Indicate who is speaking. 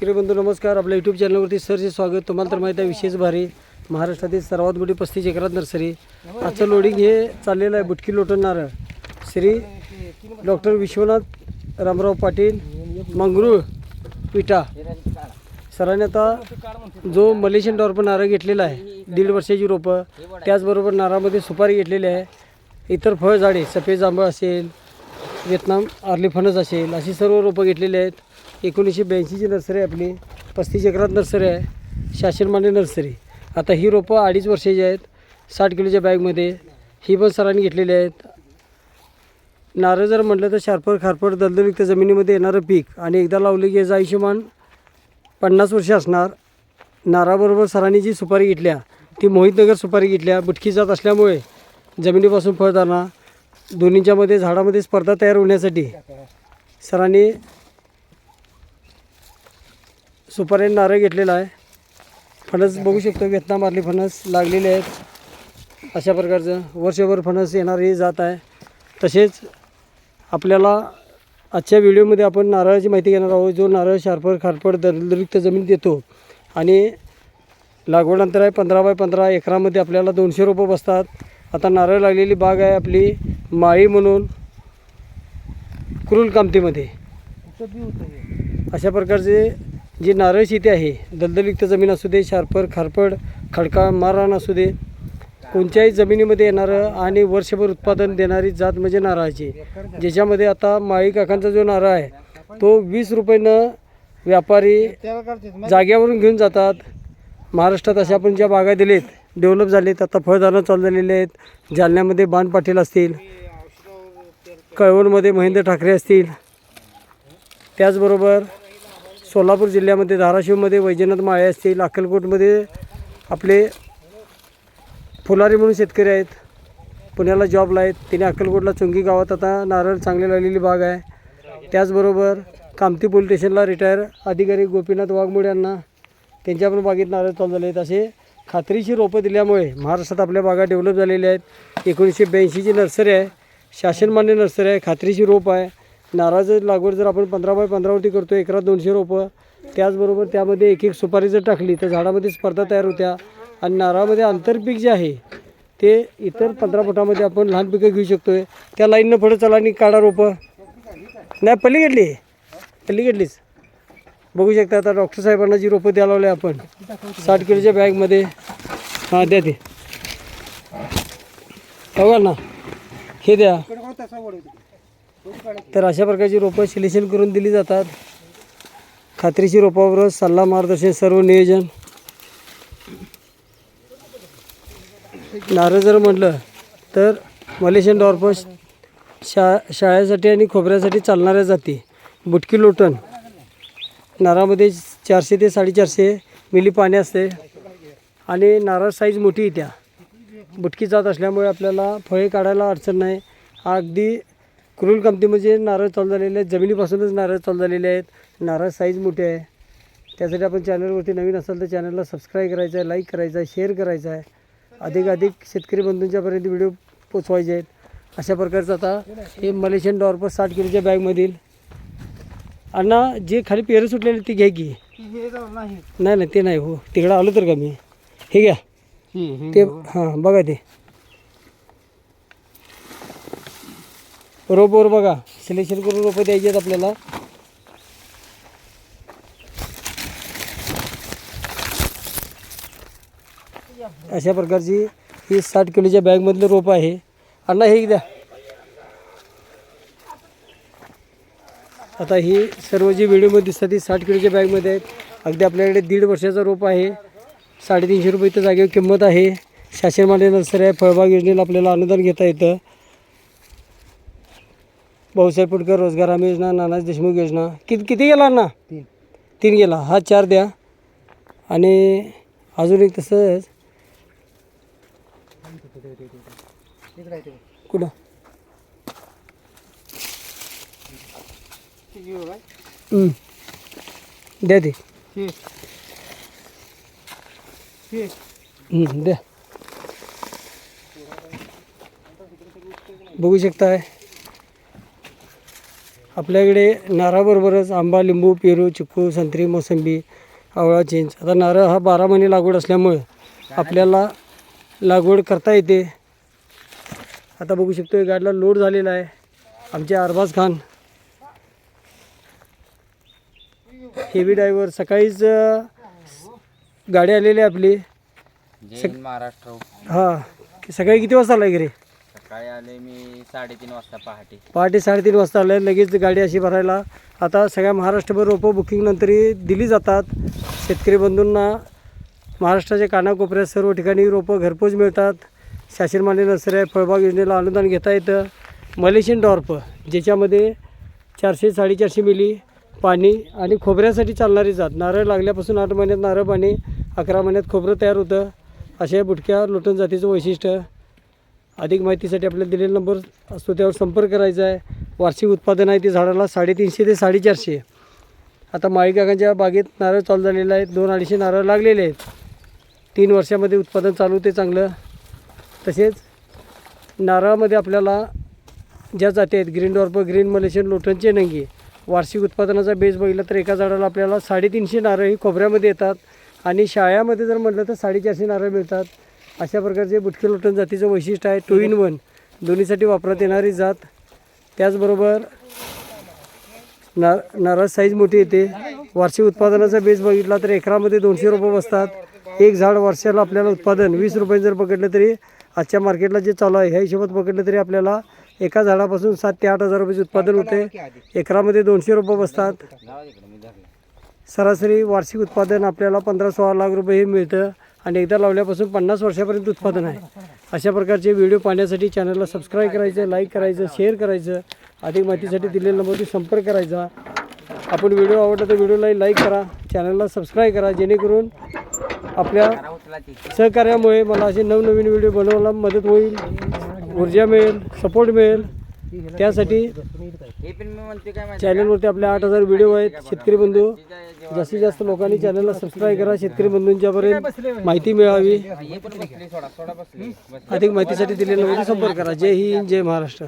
Speaker 1: शेतकरी बंधू नमस्कार. आपल्या यूट्यूब चॅनलवरती सरचे स्वागत. तुम्हाला तर माहिती आहे विशेष भारी महाराष्ट्रातील सर्वात मोठी पस्तीस एकरात नर्सरी. आजचं लोडिंग हे चाललेलं आहे बुटकी लोटणारं नारळ. श्री डॉक्टर विश्वनाथ रामराव पाटील मंगरूळ विटा. सरांनी आता जो मलेशियन डॉरपर नारळ घेतलेला आहे दीड वर्षाची रोपं त्याचबरोबर नारळामध्ये सुपारी घेतलेली आहे. इतर फळझाडे सफेद जांभळ असेल व्हिएतनाम आर्ली फणस असेल अशी सर्व रोपं घेतलेली आहेत. एकोणीसशे ब्याऐंशीची नर्सरी आहे आपली पस्तीस एकरात नर्सरी आहे शासनमान्य नर्सरी. आता ही रोपं अडीच वर्षाची आहेत साठ किलोच्या बॅगमध्ये. ही पण सरांनी घेतलेली आहेत. नारळ जर म्हटलं तर शार्पर खारपड दलदलयुक्त जमिनीमध्ये येणारं पीक आणि एकदा लावले की याचं आयुष्यमान पन्नास वर्ष असणार. नाराबरोबर सरांनी जी सुपारी घेतल्या ती मोहितनगर सुपारी घेतल्या बुटकी जात असल्यामुळे जमिनीपासून फळताना दोन्हीच्यामध्ये झाडामध्ये स्पर्धा तयार होण्यासाठी सरांनी सुपारी नारळ घेतलेला आहे. फणस बघू शकतो वेतना मारली फणस लागलेले आहेत. अशा प्रकारचं वर्षभर फणस येणारी जात आहे. तसेच आपल्याला आजच्या व्हिडिओमध्ये आपण नारळाची माहिती घेणार आहोत. जो नारळ शार्पर खारपड दरदरयुक्त जमीन देतो आणि लागवड अंतर आहे पंधरा बाय पंधरा एकरामध्ये आपल्याला दोनशे रोपं बसतात. आता नारळ लागलेली बाग आहे आपली माळी म्हणून क्रूल कामतीमध्ये. अशा प्रकारचे जे नारळ शेती आहे दलदलयुक्त जमीन असू दे शार्पर खारपड खडका माररान असू दे कोणत्याही जमिनीमध्ये येणारं आणि वर्षभर उत्पादन देणारी जात म्हणजे नारळाची. ज्याच्यामध्ये आता माळी काकांचा जो नारळ आहे तो वीस रुपयानं व्यापारी जाग्यावरून घेऊन जातात. महाराष्ट्रात अशा आपण ज्या बागा दिलेत डेव्हलप झालेत आता फळदाणं चालू झालेले आहेत जालन्यामध्ये बाण पाटील असतील. कळवणमध्ये महेंद्र ठाकरे असतील. त्याचबरोबर सोलापूर जिल्ह्यामध्ये धाराशिवमध्ये वैजनाथ माळे असतील अक्कलकोटमध्ये आपले फुलारी म्हणून शेतकरी आहेत. पुण्याला जॉबला आहेत. तिने अक्कलकोटला चुंगी गावात आता नारळ चांगले लागलेली बाग आहे. त्याचबरोबर कामती पोलीस स्टेशनला रिटायर अधिकारी गोपीनाथ वाघमोड यांना त्यांच्या पण बागेत नारळ चालू झाले आहेत. असे खात्रीशीर रोपं दिल्यामुळे महाराष्ट्रात आपल्या बागा डेव्हलप झालेल्या आहेत. एकोणीसशे ब्याऐंशीची नर्सरी आहे. शासनमान्य नर्सरी आहे खात्रीची रोप आहे. नारळाचं लागवड जर आपण पंधरा बाय पंधरावरती करतो एकरात दोनशे रोपं त्याचबरोबर त्यामध्ये एक एक सुपारी जर टाकली तर झाडामध्ये स्पर्धा तयार होत्या. आणि नारळामध्ये आंतरपीक जे आहे ते इतर पंधरा फुटामध्ये आपण लहान पिकं घेऊ शकतो आहे त्या लाईननं पुढं चला आणि काढा रोपं. नाही पलीकडली पलीकडलीच बघू शकता आता डॉक्टर साहेबांना जी रोपं द्यायला लावले आपण. साठ किलोच्या बॅगमध्ये. हां द्या ते. बघा ना. हे द्या. तर अशा प्रकारची रोपं सिलेक्शन करून दिली जातात. खात्रीशी रोपाबरोबर सल्ला मार्गदर्शन सर्व नियोजन. नारळ जर म्हटलं तर मलेशियन डॉर्पस शा शाळेसाठी आणि खोबऱ्यासाठी चालणाऱ्या जाती. बुटकी लोटण. नारळामध्ये चारशे ते साडेचारशे मिली पाणी असते. आणि नारळ साईज मोठी येत्या. बुटकी जात असल्यामुळे आपल्याला फळे काढायला अडचण नाही. अगदी क्रूल कंपनीमध्ये नारळ चालू झालेले आहेत. जमिनीपासूनच नारळ चालू झालेले आहेत. नारळ साईज मोठे आहे. त्यासाठी आपण चॅनलवरती नवीन असाल तर चॅनलला सबस्क्राईब करायचं आहे लाईक करायचं आहे शेअर करायचं आहे. अधिक अधिक शेतकरी बंधूंच्यापर्यंत व्हिडिओ पोचवायचे आहेत. अशा प्रकारचं आता हे मलेशियन डॉर्पर साठ किलोच्या बॅगमधील अण्णा जे खाली पेरं सुटलेले ती घ्या की. नाही नाही ते नाही हो. तिकडं आलो तर का मी? हे घ्या. ते हां बघा ते. रोपवर बघा. सिलेक्शन करून रोपं द्यायची आहेत आपल्याला. अशा प्रकारची ही साठ किलोच्या बॅगमधलं रोप आहे. अण्णा हे द्या. आता ही सर्व जी व्हिडिओमध्ये दिसतात ती साठ किलोच्या बॅगमध्ये आहेत. अगदी आपल्याकडे दीड वर्षाचा रोप आहे. साडेतीनशे रुपये इथं जागेवर किंमत आहे. शासनमान्य नर्सरी आहे फळबाग योजनेला आपल्याला अनुदान घेता येतं. भाऊसाहेब पुटकर रोजगार हमी योजना नानाज देशमुख योजना. किती किती गेला ना
Speaker 2: तीन.
Speaker 1: तीन गेला. हा चार द्या. आणि अजून एक तसंच. कुठं. द्या ते. द्या बघू शकताय. आपल्याकडे नारळाबरोबरच आंबा लिंबू पेरू चिक्कू संत्री मोसंबी आवळा चिंच. आता नारळ हा बारा महिने लागवड असल्यामुळं आपल्याला लागवड करता येते. आता बघू शकतो गाडीला लोड झालेला आहे. आमचे अरबाज खान हेवी ड्रायव्हर सकाळीच गाडी आलेली आहे आपली.
Speaker 3: जय हिंद महाराष्ट्र.
Speaker 1: हां. सकाळी किती वाजता आला घरी?
Speaker 3: सकाळी आले मी साडेतीन वाजता पहाटे.
Speaker 1: पहाटे साडेतीन वाजता आलं लगेच गाडी अशी भरायला. आता सगळ्या महाराष्ट्रभर रोपं बुकिंग नंतरही दिली जातात. शेतकरी बंधूंना महाराष्ट्राच्या कानाकोपऱ्यात सर्व ठिकाणी रोपं घरपोच मिळतात. शासन मान्य आहे फळबाग योजनेला अनुदान घेता येतं. मलेशियन डॉर्प ज्याच्यामध्ये चारशे साडेचारशे मिली पाणी आणि खोबऱ्यासाठी चालणारी जात. नारळ लागल्यापासून आठ महिन्यात नारळ पाणी अकरा महिन्यात खोबरं तयार होतं. अशा बुटक्या लोटन जातीचं वैशिष्ट्य. अधिक माहितीसाठी आपल्याला दिलेला नंबर असतो त्यावर संपर्क करायचा आहे. वार्षिक उत्पादन आहे ते झाडाला साडेतीनशे ते साडेचारशे. आता माळीकाकांच्या बागेत नारळ चालू झालेला आहेत दोन अडीचशे नारळ लागलेले आहेत. तीन वर्षामध्ये उत्पादन चालू ते चांगलं. तसेच नारळामध्ये आपल्याला ज्या जाती आहेत ग्रीन डॉर्प ग्रीन मलेशियन लोटनचे नंगी वार्षिक उत्पादनाचा बेस बघितला तर एका झाडाला आपल्याला साडेतीनशे नारळ ही खोबऱ्यामध्ये येतात. आणि शाळ्यामध्ये जर म्हटलं तर साडेचारशे नारळ मिळतात. अशा प्रकारचे बुटके लोटन जातीचं वैशिष्ट्य आहे. Two in one. दोन्हीसाठी वापरात येणारी जात. त्याचबरोबर ना नारळ साईज मोठी येते. वार्षिक उत्पादनाचा बेस बघितला तर एकरामध्ये दोनशे रुपये बसतात. एक झाड वर्षाला आपल्याला उत्पादन वीस रुपये जर पकडलं तरी आजच्या मार्केटला जे चालू आहे ह्या हिशोबात पकडलं तरी आपल्याला एका झाडापासून सात ते आठ हजार रुपयाचे उत्पादन होते. एकरामध्ये दोनशे रुपये बसतात
Speaker 3: जावा तिकडे मी धरले
Speaker 1: सरासरी वार्षिक उत्पादन आपल्याला पंधरा सोळा लाख रुपये हे मिळतं आणि एकदा लावल्यापासून पन्नास वर्षापर्यंत उत्पादन आहे. अशा प्रकारचे व्हिडिओ पाहण्यासाठी चॅनलला सबस्क्राईब करायचं लाईक करायचं शेअर करायचं अधिक माहितीसाठी दिलेल्या नंबरवरती संपर्क करायचा. आपण व्हिडिओ आवडला तर व्हिडिओला लाईक करा चॅनलला सबस्क्राईब करा जेणेकरून आपल्या सहकार्यामुळे मला असे नवनवीन व्हिडिओ बनवायला मदत होईल ऊर्जा मिळेल सपोर्ट मिळेल. त्यासाठी चॅनलवरती आपले आठ हजार व्हिडिओ आहेत. शेतकरी बंधू जास्तीत जास्त लोकांनी चॅनलला सबस्क्राईब करा. शेतकरी बंधूंच्यापर्यंत माहिती मिळावी अधिक माहितीसाठी दिलेल्या संपर्क करा. जय हिंद जय महाराष्ट्र.